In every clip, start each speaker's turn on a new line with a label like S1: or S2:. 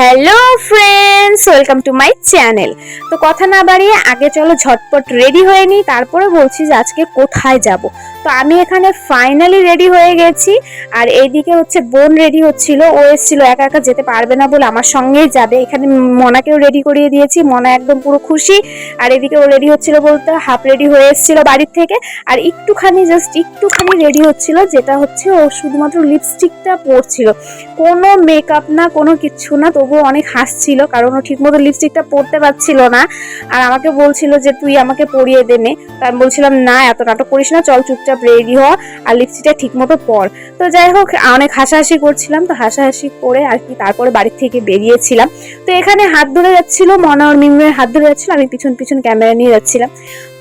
S1: Hello friends welcome to my channel তো কথা না বাড়িয়ে আগে চলো ঝটপট রেডি হয়ে নিই, তারপরে বলছি যে আজকে কোথায় যাব। তো আমি এখানে ফাইনালি রেডি হয়ে গেছি। আর এইদিকে হচ্ছে বোন রেডি হচ্ছিল, ও এসেছিল, একা একা যেতে পারবে না বলে আমার সঙ্গেই যাবে। এখানে মনাকেও রেডি করিয়ে দিয়েছি, মনা একদম পুরো খুশি। আর এদিকে ও রেডি হচ্ছিল বলতে হাফ রেডি হয়ে এসেছিল বাড়ির থেকে। আর একটুখানি জাস্ট একটুখানি রেডি হচ্ছিল, যেটা হচ্ছে ও শুধুমাত্র লিপস্টিকটা পরছিল। কোনো মেকআপ না, কোনো কিচ্ছু না, তবুও অনেক হাসছিল, কারণ ও ঠিকমতো লিপস্টিকটা পরতে পারছিল না। আর আমাকে বলছিল যে, তুই আমাকে পরিয়ে দে নে তো আমি বলছিলাম, না, এত নাটক করিস না, চল চুপচাপ রেডি হ, আর লিপস্টিকটা ঠিকমতো পর। তো যাই হোক, অনেক হাসাহাসি করছিলাম, তো হাসাহাসি করে আর কি তারপরে বাড়ির থেকে বেরিয়েছিলাম। তো এখানে হাত ধরে যাচ্ছিল মনা আর মিমের হাত ধরে যাচ্ছিল, আমি পিছন পিছন ক্যামেরা নিয়ে যাচ্ছিলাম।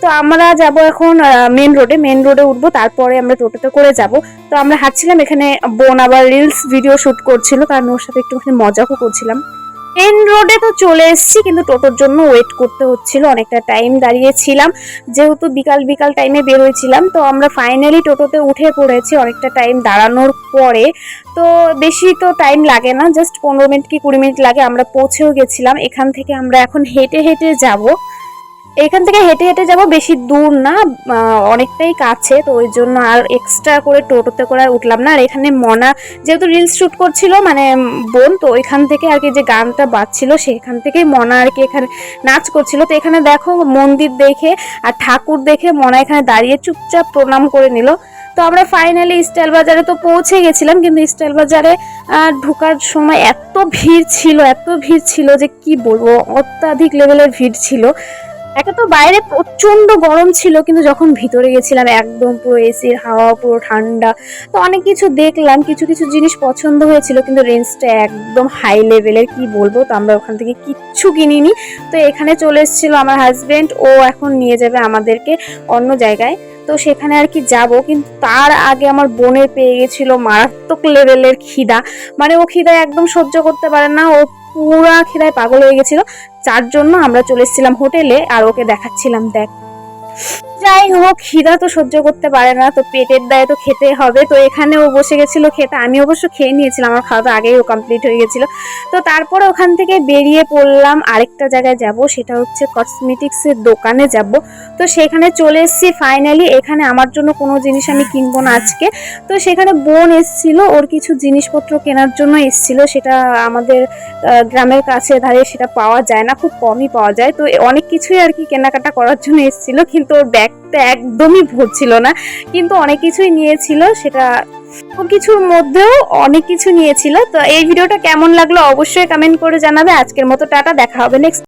S1: তো আমরা যাব এখন মেন রোডে মেন রোডে উঠবো, তারপরে আমরা টোটোতে করে যাব। তো আমরা হাঁটছিলাম, এখানে বোন আবার রিলস ভিডিও শুট করছিল কারণ ওর সাথে একটুখানি মজাও করছিলাম। মেন রোডে তো চলে এসেছি, কিন্তু টোটোর জন্য ওয়েট করতে হচ্ছিল। অনেকটা টাইম দাঁড়িয়েছিলাম, যেহেতু বিকাল বিকাল টাইমে বেরোয়ছিলাম, তো আমরা ফাইনালি টোটোতে উঠে পড়েছি অনেকটা টাইম দাঁড়ানোর পরে। তো বেশি তো টাইম লাগে না জাস্ট পনেরো মিনিট কি কুড়ি মিনিট লাগে, আমরা পৌঁছেও গেছিলাম। এখান থেকে আমরা এখন হেঁটে হেঁটে যাব। এখান থেকে হেঁটে হেঁটে যাব, বেশি দূর না অনেকটাই কাছে, তো ওই জন্য আর এক্সট্রা করে টোটোতে করে উঠলাম না। আর এখানে মনা যেহেতু রিলস শ্যুট করছিল মানে বোন, তো ওইখান থেকে আর কি যে গানটা বাজছিল, সেখান থেকেই মনা আর কি এখানে নাচ করছিল। তো এখানে দেখো মন্দির দেখে আর ঠাকুর দেখে মনা এখানে দাঁড়িয়ে চুপচাপ প্রণাম করে নিল। তো আমরা ফাইনালি স্টাইল বাজারে তো পৌঁছে গেছিলাম, কিন্তু স্টাইল বাজারে ঢোকার সময় এত ভিড় ছিল, এত ভিড় ছিল যে কি বলব, অত্যাধিক লেভেলের ভিড় ছিল। একটা তো বাইরে প্রচণ্ড গরম ছিল, কিন্তু যখন ভিতরে গেছিলাম একদম পুরো এসির হাওয়া, পুরো ঠান্ডা, তো অনেক কিছু দেখলাম, কিছু কিছু জিনিস পছন্দ হয়েছিল, কিন্তু রেঞ্জটা একদম হাই লেভেলের কি বলব, তো আমরা ওখান থেকে কিচ্ছু কিনিনি। তো এখানে চলে এসেছিল আমার হাজব্যান্ড ও এখন নিয়ে যাবে আমাদেরকে অন্য জায়গায়। তো সেখানে আর কি যাব, কিন্তু তার আগে আমার বোনের পেয়ে গেছিল মারাত্মক লেভেলের খিদা। মানে ও খিদা একদম সহ্য করতে পারে না, ও পুরা খিদায় পাগল হয়ে গেছিল। যার জন্য আমরা চলে এসেছিলাম হোটেলে আর ওকে দেখাচ্ছিলাম, দেখ। যাই হোক, খিদা তো সহ্য করতে পারে না, তো পেটের দায়ে তো খেতে হবে। তো এখানে ও বসে গেছিল খেতে, আমি অবশ্য খেয়ে নিয়েছিলাম, আমার খাওয়া তো আগেই ও কমপ্লিট হয়ে গেছিল। তো তারপরে ওখান থেকে বেরিয়ে পড়লাম, আরেকটা জায়গায় যাব, সেটা হচ্ছে কসমেটিক্সের দোকানে যাব। তো সেখানে চলে এসেছি ফাইনালি এখানে আমার জন্য কোনো জিনিস আমি কিনবো না আজকে। তো সেখানে বোন এসেছিল, ওর কিছু জিনিসপত্র কেনার জন্য এসেছিল। সেটা আমাদের গ্রামের কাছে ধারে সেটা পাওয়া যায় না, খুব কমই পাওয়া যায়। তো অনেক কিছুই আর কি কেনাকাটা করার জন্য এসেছিল, কিন্তু ওর ব্যাগটা একদমই ভরছিল না। কিন্তু অনেক কিছুই নিয়েছিল, সেটা কিছুর মধ্যেও অনেক কিছু নিয়েছিল। তো এই ভিডিওটা কেমন লাগল অবশ্যই কমেন্ট করে জানাবে। আজকের মতো টাটা, দেখা হবে নেক্সট